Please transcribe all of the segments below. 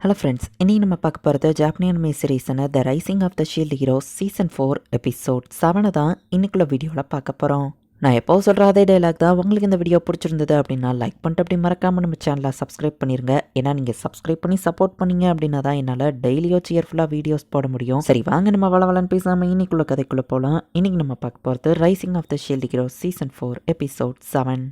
Hello friends இன்றைக்கி நம்ம பார்க்க போகிறது Japanese சீரீஸான the rising of the shield hero season four episode செவனை தான் இன்னைக்குள்ள வீடியோவில் பார்க்க போகிறோம் நான் எப்போ சொல்கிற அதே டைலாக் தான் உங்களுக்கு இந்த வீடியோ பிடிச்சிருந்தது அப்படின்னா லைக் பண்ணிட்டு அப்படி மறக்காமல் நம்ம சேனலை சப்ஸ்கிரைப் பண்ணிடுங்க ஏன்னா நீங்கள் சப்ஸ்கிரைப் பண்ணி சப்போர்ட் பண்ணீங்க அப்படின்னா தான் என்னால் டெய்லியோ சியர்ஃபுல்லாக வீடியோஸ் போட முடியும். சரி வாங்க நம்ம வளவலன்னு பேசாமல் இன்னைக்குள்ள கதைக்குள்ளே போகலாம் இன்றைக்கி நம்ம பார்க்க போகிறது rising of the shield hero season four episode seven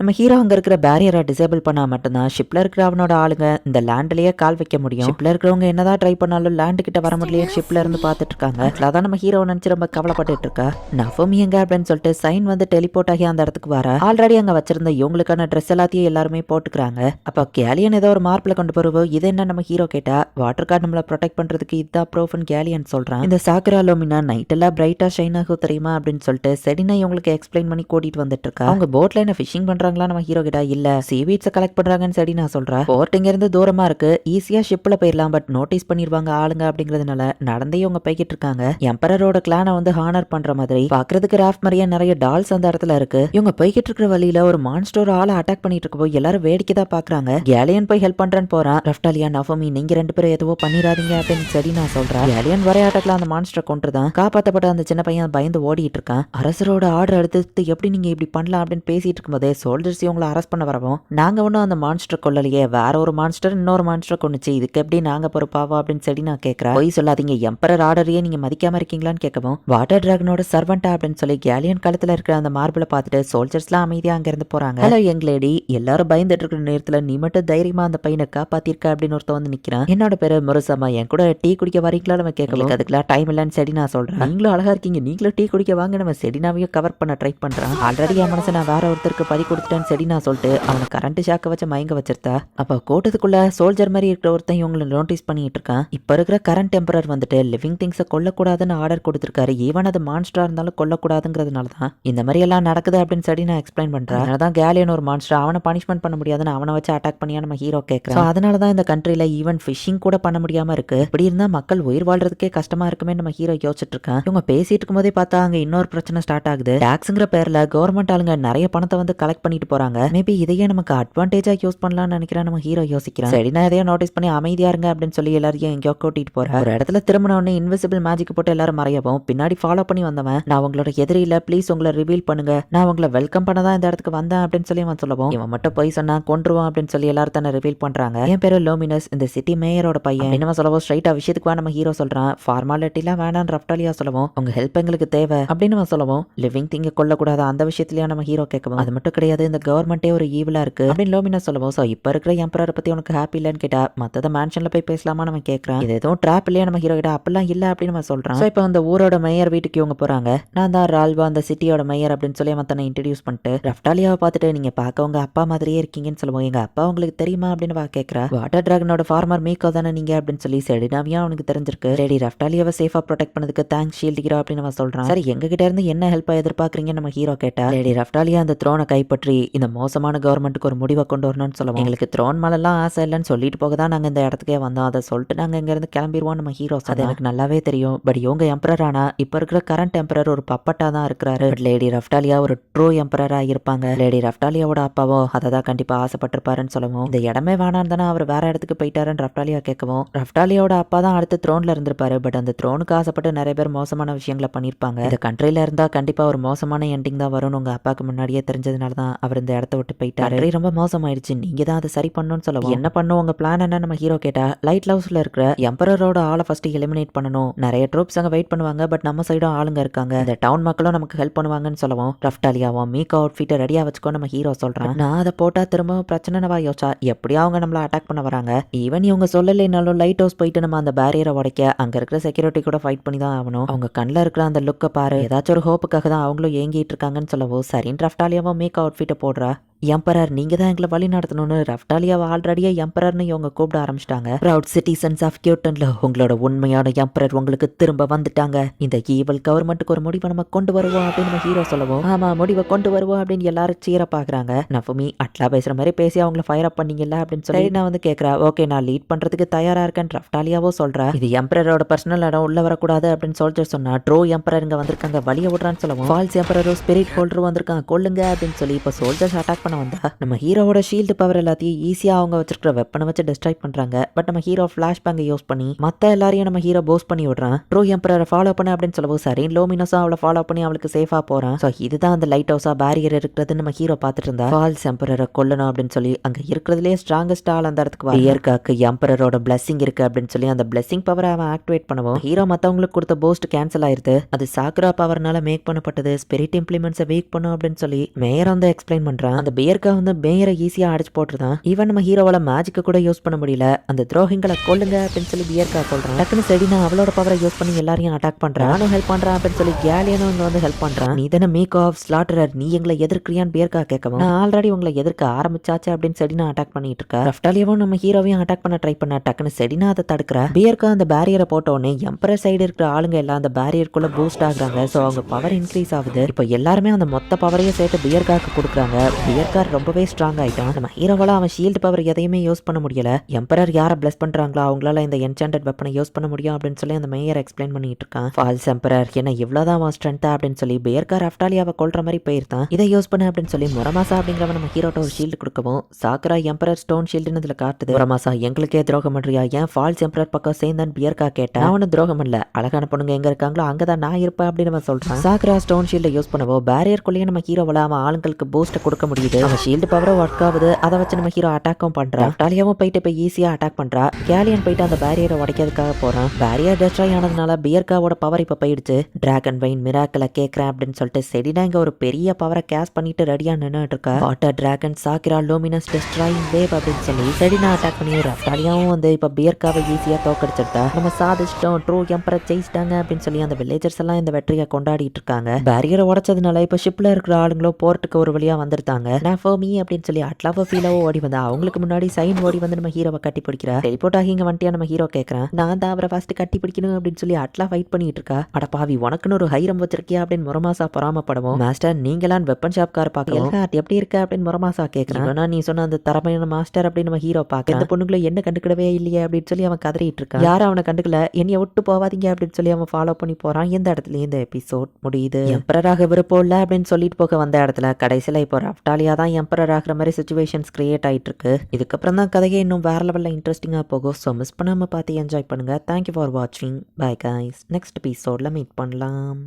நம்ம ஹீரோ அங்கே இருக்கிற பேரியரை டிசேபிள் பண்ணால் மட்டும்தான் ஷிப்பில் இருக்கிற அவனோட ஆளுங்க இந்த லேண்ட்லேயே கால் வைக்க முடியும். ஷிப்பில் இருக்கிறவங்க என்னதான் ட்ரை பண்ணாலும் லேண்டு கிட்ட வர முடியல ஷிப்பில் இருந்து பார்த்துட்டு இருக்காங்க. அதான் நம்ம ஹீரோ நினச்சி ரொம்ப கவலைப்பட்டுட்டு இருக்கா? நஃபமி எங்க அப்படின்னு சொல்லிட்டு சைன் வந்து டெலிபோர்ட் ஆகி அந்த இடத்துக்கு வர. ஆல்ரெடி அங்கே வச்சிருந்த இவங்களுக்கான ட்ரெஸ் எல்லாத்தையும் எல்லாருமே போட்டுக்கிறாங்க. அப்போ கேலியன் ஏதோ ஒரு மார்பில் கொண்டு போறவோ இது என்ன நம்ம ஹீரோ கேட்டா வாட்டர் கார்டு நம்மளை ப்ரொடெக்ட் பண்ணுறதுக்கு இதுதான் ப்ரோஃபன் கேலியன் சொல்கிறான் இந்த சாக்ரா லோமினா நைட் எல்லாம் பிரைட்டாக ஷைன் ஆகும் தெரியுமா அப்படின்னு சொல்லிட்டு செடினா இவங்களுக்கு எக்ஸ்பிளைன் பண்ணி கூட்டிட்டு வந்துட்டு இருக்கா. அவங்க போட்ல என்ன ஃபிஷிங் பண்றாங்களா நம்ம ஹீரோ கிட்ட இல்ல சீவீட்ஸை கலெக்ட் பண்றாங்கன்னு சரி நான் சொல்றேன். போர்ட் இங்க இருந்து தூரமா இருக்கு. ஈஸியா ஷிப்ல போயிடலாம் பட் நோட்டீஸ் பண்ணிருவாங்க ஆளுங்க அப்படிங்கறதுனால நடந்தே அவங்க போய்கிட்டு இருக்காங்க. எம்பரரோட கிளானை வந்து ஹானர் பண்ற மாதிரி பாக்குறதுக்கு ராஃப்ட் மாதிரியே நிறைய டால்ஸ் அந்த இடத்துல இருக்கு. இவங்க போய்கிட்டு இருக்கிற வழியில ஒரு மான்ஸ்டோர் ஆளை அட்டாக் பண்ணிட்டு இருக்கப்போ எல்லாரும் வேடிக்கை தான் பாக்குறாங்க. கேலியன் போய் ஹெல்ப் பண்றேன்னு போறான். ரஃப்டாலியா நஃபமி நீங்க ரெண்டு பேரும் எதுவோ பண்ணிடாதீங்க அப்படின்னு சரி நான் சொல்றேன். கேலியன் வரைய அட்டாக்ல அந்த மான்ஸ்டர் கொண்டுதான் காப்பாத்தப்பட்ட அந்த சின்ன பையன் பயந்து ஓடிட்டு இருக்கான். அரசரோட ஆர்டர் அடுத்து எப்படி நீங்க இப்படி பண்ணலாம் அப்படின்னு பேசிட்டு இருக்கும்போதே சோல்ஜர்ஸ் இவங்களை அரெஸ்ட் பண்ண வரவும் நாங்க ஒன்றும் அந்த மான்ஸ்டர் கொல்லலையே. வேற ஒரு மான்ஸ்டர் இன்னொரு மான்ஸ்டர் கொண்டுச்சு இதுக்கு எப்படி நாங்க பொறுப்பாவா அப்படின்னு சொல்லி நான் கேட்கறேன் போய் சொல்லாதீங்க. எம்பரர் ஆர்டரையே நீங்க மதிக்காம இருக்கீங்களான்னு கேட்கவும் வாட்டர் டிராகனோட சர்வெண்டா அப்படின்னு சொல்லி கேலியன் காலத்துல இருக்கிற அந்த மார்பிளை பார்த்துட்டு சோல்ஜர்ஸ்லாம் அமைதியா அங்க இருந்து போறாங்க. ஹலோ யங் லேடி எல்லாரும் பயந்துட்டு இருக்கிற நேரத்துல நீ மட்டும் தைரியமா அந்த பையனை காப்பாத்திருக்க அப்படின்னு ஒருத்த வந்து நிக்கிறான். என்னோட பேரு முருசம்மா. என் கூட டீ குடிக்க வரீங்களா நம்ம கேட்கல அதுக்கெல்லாம் டைம் இல்லைன்னு சரி நான் சொல்றேன். நீங்களும் அழகா இருக்கீங்க. நீங்களும் டீ குடிக்க வாங்க. நம்ம செடினாவையும் கவர் பண்ண ட்ரை பண்றான். ஆல்ரெடி என் மனசை நான் வேற ஒருத்தருக்கு பறி கொடுத்துட்டேன்னு கேப்டன் நான் சொல்லிட்டு அவனை கரண்ட் ஷாக்க வச்சு மயங்க வச்சிருந்தா அப்ப கோட்டத்துக்குள்ள சோல்ஜர் மாதிரி இருக்கிற ஒருத்தன் இவங்களை நோட்டீஸ் பண்ணிட்டு இருக்கான். இப்ப இருக்கிற கரண்ட் டெம்பரர் வந்துட்டு லிவிங் திங்ஸை கொல்லக்கூடாதுன்னு ஆர்டர் கொடுத்துருக்காரு. ஈவன் அது மான்ஸ்டரா இருந்தாலும் கொல்லக்கூடாதுங்கிறதுனால தான் இந்த மாதிரி எல்லாம் நடக்குது அப்படின்னு சொல்லி நான் எக்ஸ்பிளைன் பண்றேன். அதனால தான் கேலியன் ஒரு மான்ஸ்டர் அவனை பனிஷ்மெண்ட் பண்ண முடியாதுன்னு அவனை வச்சு அட்டாக் பண்ணியா நம்ம ஹீரோ கேட்கறான் அதனால தான் இந்த கண்ட்ரில ஈவன் ஃபிஷிங் கூட பண்ண முடியாம இருக்கு. இப்படி இருந்தா மக்கள் உயிர் வாழ்றதுக்கே கஷ்டமா இருக்குமே நம்ம ஹீரோ யோசிச்சுட்டு இருக்கான். இவங்க பேசிட்டு இருக்கும்போதே பார்த்தா அங்க இன்னொரு பிரச்சனை ஸ்டார்ட் ஆகுது. டாக்ஸ்ங்கிற பேர்ல கவர்மெண்ட் ஆளுங்க நிறைய பணத்தை வந்து கலெக்ட் பண்ணிட்டு போறாங்க. மேபி இதையே நமக்கு அட்வான்டேஜா யூஸ் பண்ணலாம்னு நினைக்கிறேன். நம்ம ஹீரோ யோசிக்கிறேன். சரி நான் எதையோ நோட்டீஸ் பண்ணி அமைதியா இருங்க அப்படின்னு சொல்லி எல்லாரையும் எங்கேயோ கூட்டிட்டு போறேன் ஒரு இடத்துல திரும்பின உடனே இன்விசிபிள் மேஜிக் போட்டு எல்லாரும் மறையவும் பின்னாடி ஃபாலோ பண்ணி வந்தவன் நான் உங்களோட எதிரியில ப்ளீஸ் உங்களை ரிவீல் பண்ணுங்க. நான் உங்களை வெல்கம் பண்ண தான் இந்த இடத்துக்கு வந்தேன் அப்படின்னு சொல்லி அவன் சொல்லவும் இவன் மட்டும் போய் சொன்னா கொண்டுருவான் அப்படின்னு சொல்லி எல்லாரும் தானே ரிவீல் பண்றாங்க. என் பேரு லோமினஸ் இந்த சிட்டி மேயரோட பையன். என்ன சொல்லவும் ஸ்ட்ரைட்டா விஷயத்துக்கு நம்ம ஹீரோ சொல்றான். ஃபார்மாலிட்டிலாம் வேணாம் ரஃப்டாலியா சொல்லவும் உங்க ஹெல்ப் எங்களுக்கு தேவை அப்படின்னு அவன் சொல்லவும் லிவிங் திங்க கொள்ளக்கூடாது அந்த விஷயத்திலயா நம்ம ஹீரோ கேட்கவும் அது மட்டும் கிடையாது இந்த கவர்மெண்ட்டே ஒரு ஈவிலா இருக்கு. அப்படின்னு லோமினா சொல்லுவோம் ஸோ இப்போ இருக்கிற எம்பரரை பத்தி உனக்கு ஹாப்பி இல்லைன்னு கேட்டா மற்றதை மேன்ஷன்ல போய் பேசலாமா? நம்ம கேட்கறான் இது எதுவும் ட்ராப் இல்லையா? நம்ம ஹீரோ கிட்ட அப்படிலாம் இல்ல அப்படின்னு நம்ம சொல்கிறோம் ஸோ இப்போ அந்த ஊரோட மேயர் வீட்டுக்கு இவங்க போறாங்க. நான் தான் ரால்வா அந்த சிட்டியோட மேயர் அப்படின்னு சொல்லி அவன் தன்னை இன்ட்ரடியூஸ் பண்ணிட்டு ரஃப்டாலியாவை பார்த்துட்டு நீங்க பார்க்க உங்க அப்பா மாதிரியே இருக்கீங்கன்னு சொல்லுவோம் எங்க அப்பா உங்களுக்கு தெரியுமா? அப்படின்னு வா கேட்கறா வாட்டர் ட்ராகனோட ஃபார்மர் மீக்கோ தானே நீங்க? அப்படின்னு சொல்லி செடினாவியா அவனுக்கு தெரிஞ்சிருக்கு. ரெடி ரஃப்டாலியாவை சேஃபா ப்ரொடெக்ட் பண்ணதுக்கு தேங்க்ஸ் ஷீல்டு ஹீரோ அப்படின்னு அவன் சொல்றான். சரி எங்ககிட்ட இருந்து என்ன ஹெல்ப்பாக எதிர்பார்க்குறீங்கன்னு நம்ம ஹீரோ கேட்டா ரெடி ரஃப்டாலியா அந்த த்ரோனை கைப்பற்றி இந்த மோசமான கவர்மெண்ட்டுக்கு ஒரு முடிவை கொண்டு வரணும்னு சொல்லுவோம் எங்களுக்கு த்ரோன் மேலெல்லாம் ஆசை இல்லைன்னு சொல்லிட்டு போக தான் நாங்கள் இந்த இடத்துக்கே வந்தோம். அதை சொல்லிட்டு நாங்கள் இங்கேருந்து கிளம்பிடுவோம் நம்ம ஹீரோ அது எனக்கு நல்லாவே தெரியும். பட் இவங்க எம்பரர் இப்போ இருக்கிற கரண்ட் எம்பரர் ஒரு பப்பட்டா தான் இருக்கிறாரு. பட் லேடி ரஃப்டாலியா ஒரு ட்ரூ எம்பரரா இருப்பாங்க. லேடி ரஃப்டாலியாவோட அப்பாவோ அதை தான் கண்டிப்பா ஆசைப்பட்டிருப்பாருன்னு சொல்லுவோம். இந்த இடமே வேணான்னு தானே அவர் வேற இடத்துக்கு போயிட்டாருன்னு ரஃப்டாலியா கேட்கவும். ரஃப்டாலியாவோட அப்பா தான் அடுத்து த்ரோன்ல இருந்திருப்பாரு. பட் அந்த த்ரோனுக்கு ஆசைப்பட்டு நிறைய பேர் மோசமான விஷயங்களை பண்ணியிருப்பாங்க. இந்த கண்ட்ரில இருந்தா கண்டிப்பா ஒரு மோசமான எண்டிங் தான் வரும்னு உங்க அப்பாவுக்கு முன்னாடியே தெரிஞ்சதுனால தான் அவர் இந்த இடத்த விட்டு போயிட்டாரு. ரொம்ப மோசமாயிடுச்சு நீங்க தான் அதை சரி பண்ணணும்னு சொல்லுவோம். என்ன பண்ணும் உங்க பிளான் என்ன நம்ம ஹீரோ கேட்டா லைட் ஹவுஸ்ல இருக்கிற எம்பரரோட ஆளை ஃபர்ஸ்ட் எலிமினேட் பண்ணணும். நிறைய ட்ரூப்ஸ் அங்க வெயிட் பண்ணுவாங்க பட் நம்ம சைடும் ஆளுங்க இருக்காங்க. இந்த டவுன் மக்களும் நமக்கு ஹெல்ப் பண்ணுவாங்கன்னு சொல்லுவோம் ரஃப்டாலியாவும் மீக் அவுட் ஃபிட்டை ரெடியா வச்சுக்கோ நம்ம ஹீரோ சொல்றான். நான் அதை போட்டா திரும்ப பிரச்சனை யோசிச்சா எப்படியும் அவங்க நம்மள அட்டாக் பண்ண வராங்க. ஈவன் இவங்க சொல்லலைனாலும் லைட் ஹவுஸ் போயிட்டு நம்ம அந்த பேரியரை உடைக்க அங்க இருக்கிற செக்யூரிட்டி கூட ஃபைட் பண்ணி தான் ஆகணும். அவங்க கண்ணில் இருக்கிற அந்த லுக்கை பாரு. ஏதாச்சும் ஒரு ஹோப்புக்காக தான் அவங்களும் ஏங்கிட்டு இருக்காங்கன்னு சொல்லவும் சரின்னு ரஃப்டாலியாவும் மேக் அவுட் போடுறா? எம்பரர் நீங்க தான் எங்களை வழி நடத்தணும்னு ரஃப்டாலியாவை ஆல்ரெடியே எம்பரர்னு இவங்க கூப்பிட ஆரம்பிச்சிட்டாங்க. ப்ரௌட் சிட்டிசன்ஸ் ஆஃப் கியூட்டன்ல உங்களோட உண்மையான எம்பரர் உங்களுக்கு திரும்ப வந்துட்டாங்க. இந்த ஈவல் கவர்மெண்ட்டுக்கு ஒரு முடிவை நம்ம கொண்டு வருவோம் அப்படின்னு நம்ம ஹீரோ சொல்லுவோம். ஆமா முடிவை கொண்டு வருவோம் அப்படின்னு எல்லாரும் சீர பாக்குறாங்க நஃபுமி அட்லா பேசுற மாதிரி பேசி அவங்கள ஃபயர் அப் பண்ணீங்கல்ல அப்படின்னு சொல்லி நான் வந்து கேட்கறா ஓகே நான் லீட் பண்றதுக்கு தயாரா இருக்கேன் ரஃப்டாலியாவோ சொல்றா. இது எம்பரரோட பர்சனல் இடம் உள்ள வரக்கூடாது அப்படின்னு சோல்ஜர் சொன்னா ட்ரோ எம்பரர் இங்க வந்திருக்காங்க வழிய விடுறான்னு சொல்லுவோம். ஃபால்ஸ் எம்பரரோ ஸ்பிரிட் ஹோல்டரும் வந்திருக்காங்க கொல்லுங்க அப்படின்னு சொல்லி இப்போ சோல்ஜர்ஸ் அட்டாக் பண்ண வந்தா நம்ம ஹீரோவோட ஷீல்டு பவர் எல்லாத்தையும் ஈஸியா அவங்க வச்சிருக்கிற வெப்பனை வச்சு டிஸ்ட்ராக்ட் பண்றாங்க. பட் நம்ம ஹீரோ ஃபிளாஷ் பேங்கை யூஸ் பண்ணி மத்த எல்லாரையும் நம்ம ஹீரோ போஸ் பண்ணி விடுறான். ட்ரூ எம்பரரை ஃபாலோ பண்ண அப்படின்னு சொல்லவும் சரி லோமினஸும் அவளை ஃபாலோ பண்ணி அவளுக்கு சேஃபா போறான். ஸோ இதுதான் அந்த லைட் ஹவுஸா பேரியர் இருக்கிறது நம்ம ஹீரோ பார்த்துட்டு இருந்தா ஃபால்ஸ் எம்பரரை கொல்லணும் அப்படின்னு சொல்லி அங்க இருக்கிறதுலே ஸ்ட்ராங்கஸ்ட் ஆள் அந்த இடத்துக்கு இயற்காக்கு எம்பரரோட பிளஸிங் இருக்கு அப்படின்னு சொல்லி அந்த பிளஸிங் பவரை அவன் ஆக்டிவேட் பண்ணுவோம் ஹீரோ மத்தவங்களுக்கு கொடுத்த போஸ்ட் கேன்சல் ஆயிருது. அது சாக்ரா பவர்னால மேக் பண்ணப்பட்டது. ஸ்பிரிட் இம்ப்ளிமெண்ட்ஸை வீக் பண்ணும் அப்படின்னு சொல்லி மேயர் வந்து எக்ஸ்பிளைன் பண்றான். அந்த பியர்க்கா வந்து பேயரை ஈஸியாக அடிச்சு போட்டுருதான். ஈவன் நம்ம ஹீரோவால மேஜிக்க கூட யூஸ் பண்ண முடியல. அந்த துரோகிங்களை கொள்ளுங்க அப்படின்னு சொல்லி பியர்க்கா கொள்றான் டக்குன்னு செடினா அவளோட பவரை யூஸ் பண்ணி எல்லாரையும் அட்டாக் பண்றான். நானும் ஹெல்ப் பண்றான் அப்படின்னு சொல்லி கேலியனும் இங்க வந்து ஹெல்ப் பண்றான். நீ தானே மேக் ஆஃப் ஸ்லாட்டரர் நீ எங்களை எதிர்க்கிறியான்னு பியர்க்கா கேட்கவும் நான் ஆல்ரெடி உங்களை எதிர்க்க ஆரம்பிச்சாச்சு அப்படின்னு செடினா அட்டாக் பண்ணிட்டு இருக்கா? ரஃப்டாலியாவும் நம்ம ஹீரோவையும் அட்டாக் பண்ண ட்ரை பண்ண டக்குன்னு செடினா அதை தடுக்கிறா. பியர்க்கா அந்த பேரியரை போட்டோடனே எம்பரர் சைடு இருக்கிற ஆளுங்க எல்லாம் அந்த பேரியருக்குள்ள பூஸ்ட் ஆகுறாங்க. ஸோ அவங்க பவர் இன்க்ரீஸ் ஆகுது. இப்போ எல்லாருமே அந்த மொத்த பவரையும் சேர்த்து பியர்காக்கு கொடுக்குறாங்க. பியர் பியர்கார் ரொம்பவே ஸ்ட்ராங் ஆகிட்டான் நம்ம ஹீரோவால அவன் ஷீல்டு பவர் எதையுமே யூஸ் பண்ண முடியல. எம்பரர் யாரை பிளஸ் பண்றாங்களோ அவங்களால இந்த என்சாண்டட் வெப்பனை யூஸ் பண்ண முடியும் அப்படின்னு சொல்லி அந்த மேயர் எக்ஸ்பிளைன் பண்ணிட்டு இருக்கான். ஃபால்ஸ் எம்பரர் என்ன இவ்வளவுதான் அவன் ஸ்ட்ரென்த்தா அப்படின்னு சொல்லி பியர்கார் அஃப்டாலியாவை கொள்ற மாதிரி போயிருந்தான். இதை யூஸ் பண்ண அப்படின்னு சொல்லி முரமாசா அப்படிங்கிறவன் நம்ம ஹீரோட்ட ஒரு ஷீல்டு கொடுக்கவும் சாக்ரா எம்பரர் ஸ்டோன் ஷீல்டுன்னு இதுல காட்டுது. முரமாசா எங்களுக்கே துரோகம் பண்றியா? ஏன் ஃபால்ஸ் எம்பரர் பக்கம் சேர்ந்தான் பியர்கா கேட்டேன் அவனு துரோகம் இல்ல. அழகான பொண்ணுங்க எங்க இருக்காங்களோ அங்கதான் நான் இருப்பேன் அப்படின்னு நம்ம சொல்றான். சாக்ரா ஸ்டோன் ஷீல்டை யூஸ் பண்ணவோ பேரியர்க்குள்ளேயே நம்ம ஹீரோவில் அவன் ஆளுங்களுக்கு பூஸ்ட் கொடுக்க முடியுது. அவன் ஷீல்டு பவரும் ஒர்க் ஆகுது. அதை வச்சு நம்ம ஹீரோ அட்டாக்கும் பண்றா. டாலியாவும் போயிட்டு இப்போ ஈஸியா அட்டாக் பண்றா. கேலியன் போயிட்டு அந்த பேரியரை உடைக்கிறதுக்காக போறான். பேரியர் டெஸ்ட்ராய் ஆனதுனால பியர்காவோட பவர் இப்போ போயிடுச்சு. டிராகன் வைன் மிராக்கலை கேட்கறேன் அப்படின்னு சொல்லிட்டு செடினா இங்க ஒரு பெரிய பவரை கேஸ் பண்ணிட்டு ரெடியா நின்னுட்டு இருக்கா. வாட்டர் டிராகன் சாக்கிரா லூமினஸ் டெஸ்ட்ராயிங் வேவ் அப்படின்னு சொல்லி செடினா அட்டாக் பண்ணிடுறா டாலியாவும் வந்து இப்போ பியர்காவை ஈஸியா தோக்கடிச்சிருக்கா. நம்ம சாதிச்சிட்டோம். ட்ரூ எம்பரை ஜெயிச்சிட்டாங்க அப்படின்னு சொல்லி அந்த வில்லேஜர்ஸ் எல்லாம் இந்த வெற்றியை கொண்டாடிட்டு இருக்காங்க. பேரியரை உடைச்சதுனால இப்போ ஷிப்ல இருக்கிற ஆளுங்களும் போர்ட்டுக்கு ஒரு வழியா வந்திருந்தாங்க நான் ஃபோ மீ அப்படின்னு சொல்லி அட்லாவோ ஃபீலாவோ ஓடி வந்தா அவங்களுக்கு முன்னாடி சைன் ஓடி வந்து நம்ம ஹீரோவை கட்டி பிடிக்கிறா? டெலிபோர்ட் ஆகி இங்க வந்துட்டியா நம்ம ஹீரோ கேட்கறான் நான் தான் அவரை ஃபர்ஸ்ட் கட்டி பிடிக்கணும் அப்படின்னு சொல்லி அட்லா ஃபைட் பண்ணிட்டு இருக்கா. அட பாவி உனக்குன்னு ஒரு ஹைரம் வச்சிருக்கியா அப்படின்னு முரமாசா பொறாமப்படவும். மாஸ்டர் நீங்களாம் வெப்பன் ஷாப் கார் பார்க்கலாம் எப்படி இருக்க அப்படின்னு முரமாசா கேட்கறான் நீ சொன்ன அந்த திறமையான மாஸ்டர் அப்படின்னு நம்ம ஹீரோ பார்க்க இந்த பொண்ணுங்களை என்ன கண்டுக்கிடவே இல்லையே அப்படின்னு சொல்லி அவன் கதறிட்டு இருக்கான். யாரும் அவனை கண்டுக்கல. என்னைய விட்டு போவாதீங்க அப்படின்னு சொல்லி அவன் ஃபாலோ பண்ணி போறான். இந்த இடத்துல இந்த எபிசோட் முடியுது. எம்பரராக விருப்பம் இல்ல அப்படின்னு சொல்லிட்டு போக வந்த இடத்துல கடைசியில இப்போ ரஃப்டாலியா தான் எம்பரர் ஆகிற மாதிரி சுச்சுவேஷன்ஸ் கிரியேட் ஆகிட்டுருக்கு இதுக்கப்புறம் தான் கதையை இன்னும் வேற லெவலில் இன்ட்ரெஸ்டிங்காக போகும். ஸோ மிஸ் பண்ணாமல் பார்த்து என்ஜாய் பண்ணுங்கள் தேங்க்யூ ஃபார் வாட்சிங் பை கைஸ் நெக்ஸ்ட் எபிசோடில் மீட் பண்ணலாம்.